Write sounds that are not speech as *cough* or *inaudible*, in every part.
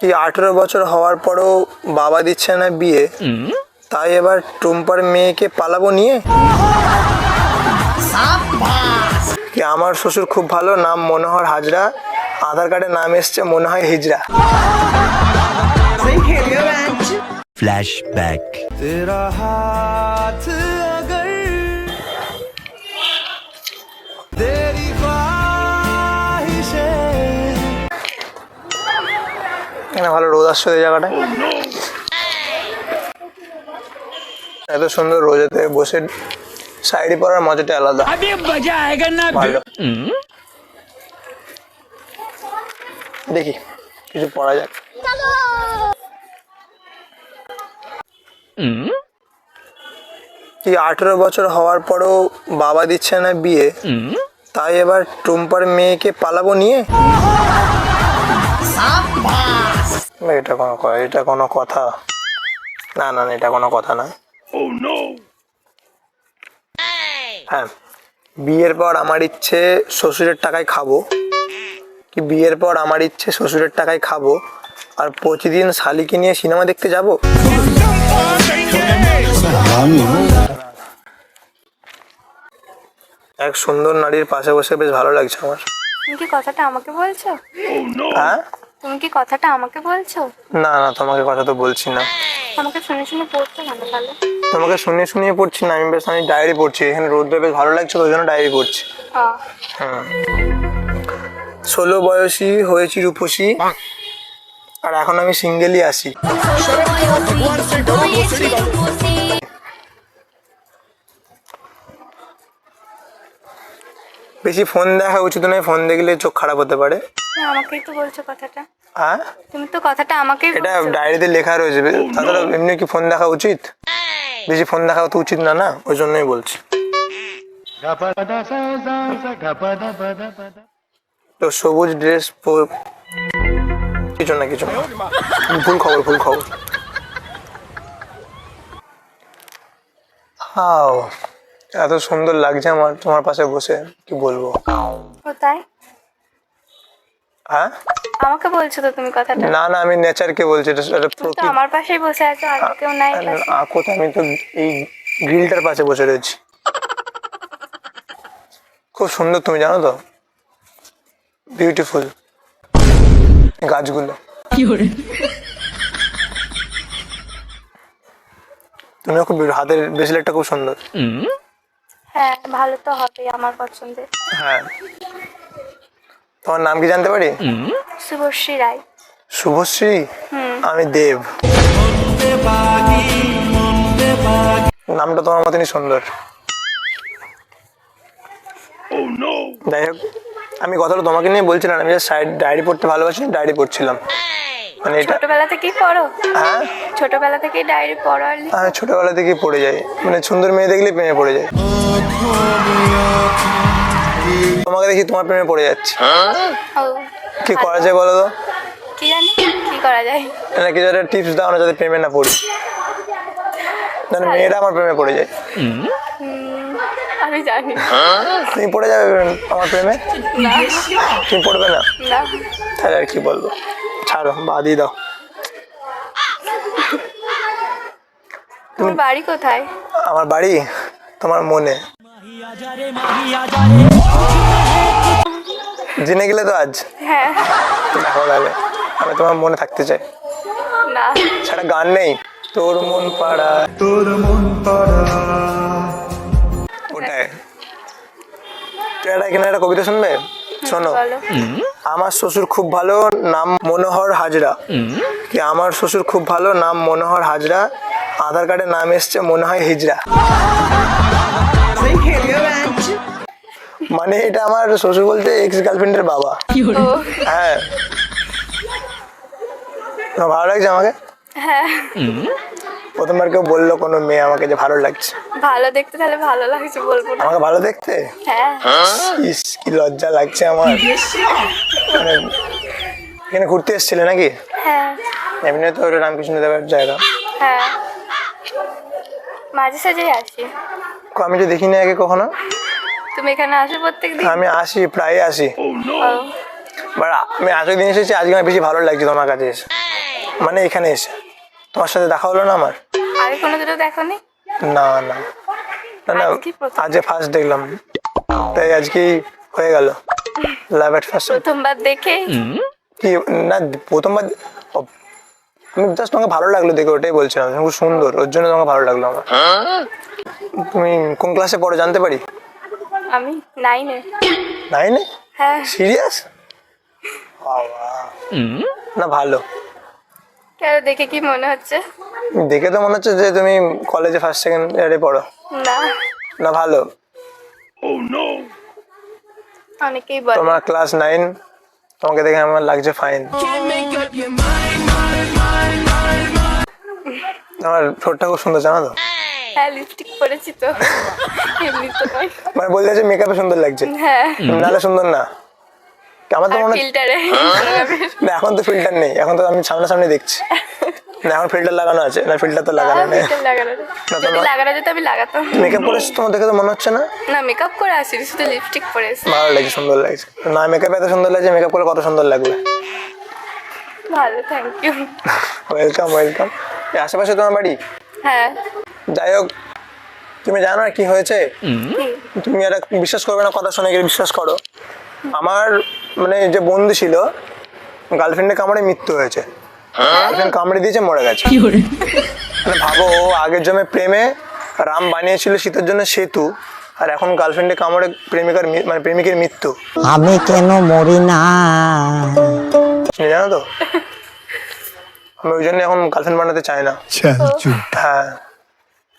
কি আঠেরো বছর হওয়ার পরও বাবা দিচ্ছে না বিয়ে। তাই এবার টুম্পার মেয়েকে পালাবো নিয়ে? কি আমার শ্বশুর খুব ভালো নাম মনোহর হাজরা। আধার কার্ডে নাম এসছে মনে হয় হিজরা. এখানে ভালো রোদ আসছে এই জায়গাটায় এত সুন্দর রোদেতে বসে সাইডে পড়ার মজাটা আলাদা। দেখি কিছু পড়া যাক। কি আঠেরো বছর হওয়ার পরও বাবা দিচ্ছে না বিয়ে? তাই এবার টুম্পার মেয়েকে পালাবো নিয়ে? এটা কোনো এটা কোনো কথা। না না না, এটা কোনো কথা না। হ্যাঁ বিয়ের পর আমার ইচ্ছে শ্বশুরের টাকায় খাব। কি বিয়ের পর আমার ইচ্ছে শ্বশুরের টাকায় খাব? আর প্রতিদিন শালিকে নিয়ে সিনেমা দেখতে যাব? এক সুন্দর নারীর পাশে বসে বেশ ভালো লাগছে আমার। তুমি কি কথাটা আমাকে বলছো? হ্যাঁ? তুমি কি কথাটা আমাকে বলছো? না না তোমাকে কথা তো বলছি না। আমাকে শুনে শুনে পড়তে ভালো ভালো তোমাকে শুনিয়ে শুনিয়ে পড়ছি না আমি বেশ আমি ডায়েরি পড়ছি এখানে রোদটা বেশ ভালো লাগছে তো ওই জন্য ডায়েরি পড়ছি। হ্যাঁ। ষোলো বয়সী হয়েছি রূপসী আর এখন আমি সিঙ্গেলই আসি বেশি ফোন দেখা উচিত নয় ফোন দেখলে চোখ খারাপ হতে পারে। আমাকেই তো বলছো কথাটা। হ্যাঁ? তুমি তো কথাটা আমাকেই এটা ডায়েরিতে লেখা রয়েছে তাছাড়া এমনি কি ফোন দেখা উচিত? বেশি ফোন দেখা তো উচিত না না? ওই জন্যই বলছি। তো সবুজ ড্রেস কিছু না কিছু। ভুল খবর ভুল খবর। হাও। এত সুন্দর লাগছে আমার তোমার পাশে বসে কি বলব? ও তাই? হ্যাঁ? আমাকে বলছো তো তুমি কথাটা? না না আমি নেচারকে বলছি এটা এটা প্রকৃতি আমার পাশেই বসে আছো আর কেউ নাই কোথায়? আমি তো এই গ্রিলটার পাশে বসে রয়েছি। খুব সুন্দর তুমি জানো তো? বিউটিফুল গাছগুলো। তুমিও খুব হাতের ব্রেসলেটটা খুব সুন্দর। হ্যাঁ ভালো তো হবেই আমার পছন্দের। হ্যাঁ। তোমার নাম কি জানতে পারি? শুভশ্রী রায়। শুভশ্রী? আমি দেব। নামটা তোমার মতনই সুন্দর। যাই হোক আমি কথাটা তোমাকে নিয়ে বলছিলাম আমি সাইড ডায়েরি পড়তে ভালোবাসি ডায়েরি পড়ছিলাম। মানে এটা ছোটবেলা থেকেই পড়ো? হ্যাঁ? ছোটবেলা থেকেই ডায়েরি পড়ো আমি ছোটবেলা থেকেই পড়ে যাই। মানে সুন্দর মেয়ে দেখলেই প্রেমে পড়ে যায় তোমাকে দেখি তোমার প্রেমে পড়ে যাচ্ছে। কি করা যায় বলো তো? কি জানি? কি করা যায়? না কিছু একটা টিপস দাও না যাতে প্রেমে না পড়ি। না না, মেয়েরা আমার প্রেমে পড়ে যায়। আমি জানি। তুমি পড়ে যাবে আমার প্রেমে? তুমি পড়বে না। তাহলে আর কি বলব? ছাড়ো বাদই দাও। তোমার বাড়ি কোথায়? আমার বাড়ি তোমার মনে। জেনে গেলে তো আজ। হ্যাঁ। দেখো তাহলে আমি তোমার মনে থাকতে চাই। না। সেটা গান নেই। তোর মন পাড়া। তোর মন পাড়া। ওটাই। এটা এখানে একটা কবিতা শুনবে? শোনো। আমার শ্বশুর খুব ভালো নাম মনোহর হাজরা। কি আমার শ্বশুর খুব ভালো নাম মনোহর হাজরা। আধার কার্ডে নাম এসছে মনে হয় হিজরা। মানে এটা আমার শ্বশুর বলতে এক্স গার্লফ্রেন্ডের বাবা হ্যাঁ। ভালো লাগছে আমাকে? হ্যাঁ। প্রথমবার কেউ বলল কোনো মেয়ে আমাকে যে ভালো লাগছে। ভালো দেখতে তাহলে ভালো লাগছে বলব না। আমাকে ভালো দেখতে? হ্যাঁ। ইস কি লজ্জা লাগছে আমার। মানে এখানে ঘুরতে এসেছিলে নাকি? হ্যাঁ। এমনি তো ওটা রামকৃষ্ণ দেবের জায়গা। হ্যাঁ। মাঝে সাঝেই আসি। আমি তো দেখিনি আগে কখনো। তুমি এখানে আসো প্রত্যেক দিন। আমি আসি প্রায় আসি। বাট আমি আজকের দিন এসেছি আজকে আমার বেশি ভালো লাগছে তোমার কাছে এসে। মানে এখানে এসে। তোমার সাথে দেখা হলো না আমার? আগে কোনো দুটো দেখোনি? না না। না না আজ ফার্স্ট দেখলাম। তাই আজকেই হয়ে গেল। লাভ এট ফার্স্ট প্রথমবার দেখে? কি না প্রথমবার আমি জাস্ট তোমাকে ভালো লাগল দেখে ওটাই বলছিলাম। খুব সুন্দর ওর জন্য তোমাকে ভালো লাগল আমার। তুমি কোন ক্লাসে পড়ো জানতে পারি? আমি নাইনে নাইনে হ্যাঁ। সিরিয়াস না ভালো। কেন দেখে কি মনে হচ্ছে? দেখে তো মনে হচ্ছে যে তুমি কলেজে ফার্স্ট সেকেন্ড ইয়ারে পড়ো। না। না ভালো। অনেকেই বলে। তোমার ক্লাস নাইন তোমাকে দেখে আমার লাগছে ফাইন আমার ঠোঁটটা খুব সুন্দর জানো তো? হ্যাঁ লিপস্টিক পরেছি তো। *laughs* এমনি তো নয়। মানে বলতে চাইছি মেকআপে সুন্দর লাগছে। হ্যাঁ। নাহলে সুন্দর না। আমার তো মনে হচ্ছে ফিল্টারে না এখন তো ফিল্টার নেই। এখন তো আমি সামনাসামনি দেখছি। না এখন ফিল্টার লাগানো আছে। না ফিল্টার তো লাগানো নেই। ফিল্টার লাগানো নেই। যদি লাগানো যেত আমি লাগাতাম। মেকআপ করেছ তোমার দেখে তো মনে হচ্ছে না? না মেকআপ করে আসিনি শুধু লিপস্টিক পরেছি ভালো লাগছে সুন্দর লাগছে। না মেকআপ এত সুন্দর লাগছে মেকআপ করে কত সুন্দর লাগবে। ভালো থ্যাংক ইউ ওয়েলকাম ওয়েলকাম আশেপাশে তোমার বাড়ি? হ্যাঁ। যাই হোক তুমি জানো কি হয়েছে? তুমি একটা বিশ্বাস করবে না কথা শুনে গেলে বিশ্বাস করো। আমার মানে যে বন্ধু ছিল গার্লফ্রেন্ডের কামড়ে মৃত্যু হয়েছে। গার্লফ্রেন্ড কামড়ে দিয়েছে মরে গেছে। মানে ভাবো ও আগের জমে প্রেমে রাম বানিয়েছিল সীতার জন্য সেতু আর এখন গার্লফ্রেন্ডের কামড়ে প্রেমিকার মানে প্রেমিকের মৃত্যু। আমি কেন মরি না? জানো তো? আমি ওই জন্য এখন গার্লফ্রেন্ড বানাতে চাই না। হ্যাঁ।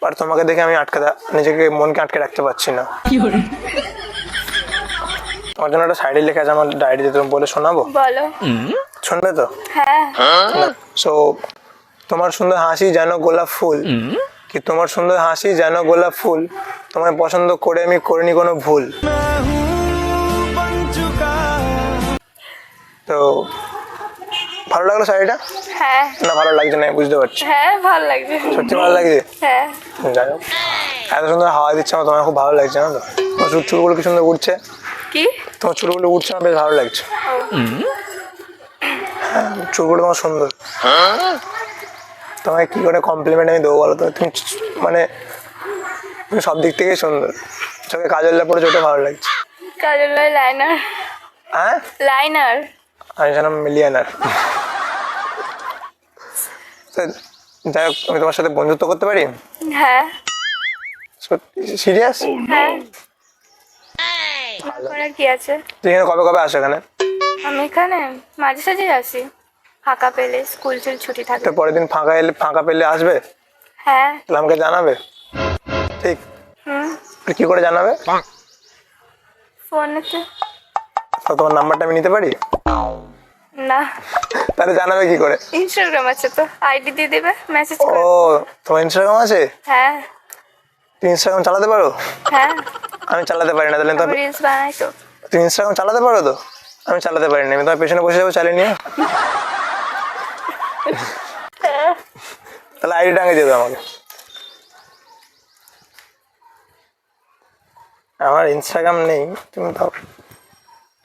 আর তোমাকে দেখে আমি আটকে দা- নিজেকে মনকে আটকে রাখতে পারছি না। আমার জন্য একটা শায়রি লেখা আছে আমার ডায়েরিতে তুমি বলে শোনাবো? বলো। শুনবে তো? হ্যাঁ। সো তোমার সুন্দর হাসি যেন গোলাপ ফুল কি তোমার সুন্দর হাসি যেন গোলাপ ফুল তোমায় পছন্দ করে আমি করিনি কোনো ভুল। তো ভালো লাগল শাড়িটা? হ্যাঁ। না ভালো লাগছে না বুঝতে পারছি। হ্যাঁ ভালো লাগছে। সত্যি ভালো লাগছে? হ্যাঁ। যাই হোক। এত সুন্দর হাওয়া দিচ্ছে আমার তোমার খুব ভালো লাগছে না তো? চুলগুলো কি সুন্দর উঠছে? কি? তোমার চুলগুলো উঠছে আমার বেশ ভালো লাগছে। হ্যাঁ, চুলগুলো তোমার সুন্দর। তোমায় কি করে কমপ্লিমেন্ট আমি দেবো বলো তো? তুমি মানে তুমি সব দিক থেকেই সুন্দর। চোখে কাজল পরে ওটা ভালো লাগছে। কাজল লাইনার হ্যাঁ? লাইনার আমি জানাম মিলিয়নার যাই হোক আমি তোমার সাথে বন্ধুত্ব করতে পারি? হ্যাঁ। সিরিয়াস হ্যাঁ। আমার করার কি আছে? তুই এখানে কবে কবে আসো এখানে? আমি এখানে মাঝে সাঝে আসি। ফাঁকা পেলে স্কুল চুল ছুটি থাকে। তো পরের দিন ফাঁকা এলে ফাঁকা পেলে আসবে? হ্যাঁ। তাহলে আমাকে জানাবে। ঠিক। হুম। কি করে জানাবে? ফোনেতে। তো তোমার নাম্বারটা আমি নিতে পারি? না। তাহলে জানাবে কি করে? ইনস্টাগ্রাম আছে তো। আইডি দিয়ে দেবে মেসেজ ও তোমার ইনস্টাগ্রাম আছে? হ্যাঁ। তুমি ইনস্টাগ্রাম চালাতে পারো? হ্যাঁ। আমি চালাতে পারি না তাহলে তো রিলস বানাই তো তুমি ইনস্টাগ্রাম চালাতে পারো তো আমি চালাতে পারি না আমি তোমার পেছনে বসে যাবো চালিয়ে নিয়ে তাহলে আইডি টাঙিয়ে দেবে আমাকে আমার ইনস্টাগ্রাম নেই তুমি তাও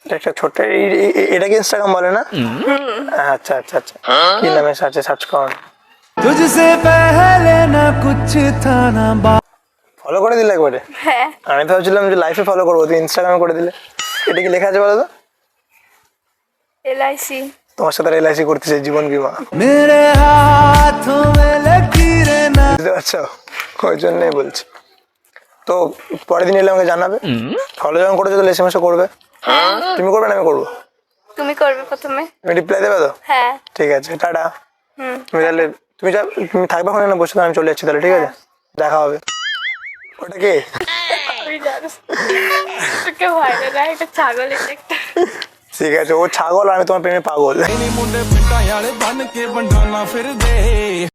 এটা একটা ছোট্ট এই- এই- এই- এটা কি ইনস্টাগ্রাম বলে না আচ্ছা আচ্ছা আচ্ছা কি নামে সার্চে সার্চ করুন तुझसे पहले ना कुछ था ना बात ফলো করে দিলে একবারে? হ্যাঁ। আমি ভাবছিলাম যে লাইফে ফলো করব তুই ইনস্টাগ্রামে করে দিলে। এটা কি লেখা আছে বলো তো এলআইসি তোমার সাথে এলআইসি করতে চাই জীবন বিমা। মেরে হাথোঁ মে লকিরে না বুঝতে কই ওই জন্যই বলছি। তো পরের দিন এলে আমাকে জানাবে। ফলো যখন করেছ তাহলে এসএমএস করবে। হ্যাঁ। তুমি করবে না আমি করব? তুমি করবে প্রথমে। তুমি রিপ্লাই দেবে তো? হ্যাঁ। ঠিক আছে টাটা। তুমি তাহলে তুমি তুমি থাকবে ওখানে বসে আমি চলে যাচ্ছি তাহলে ঠিক আছে? হ্যাঁ। দেখা হবে। ওটা কে আমি জানো তোকে ভয় না একটা ছাগল এটা একটা ঠিক আছে ও ছাগল আর আমি তোমার প্রেমে পাগল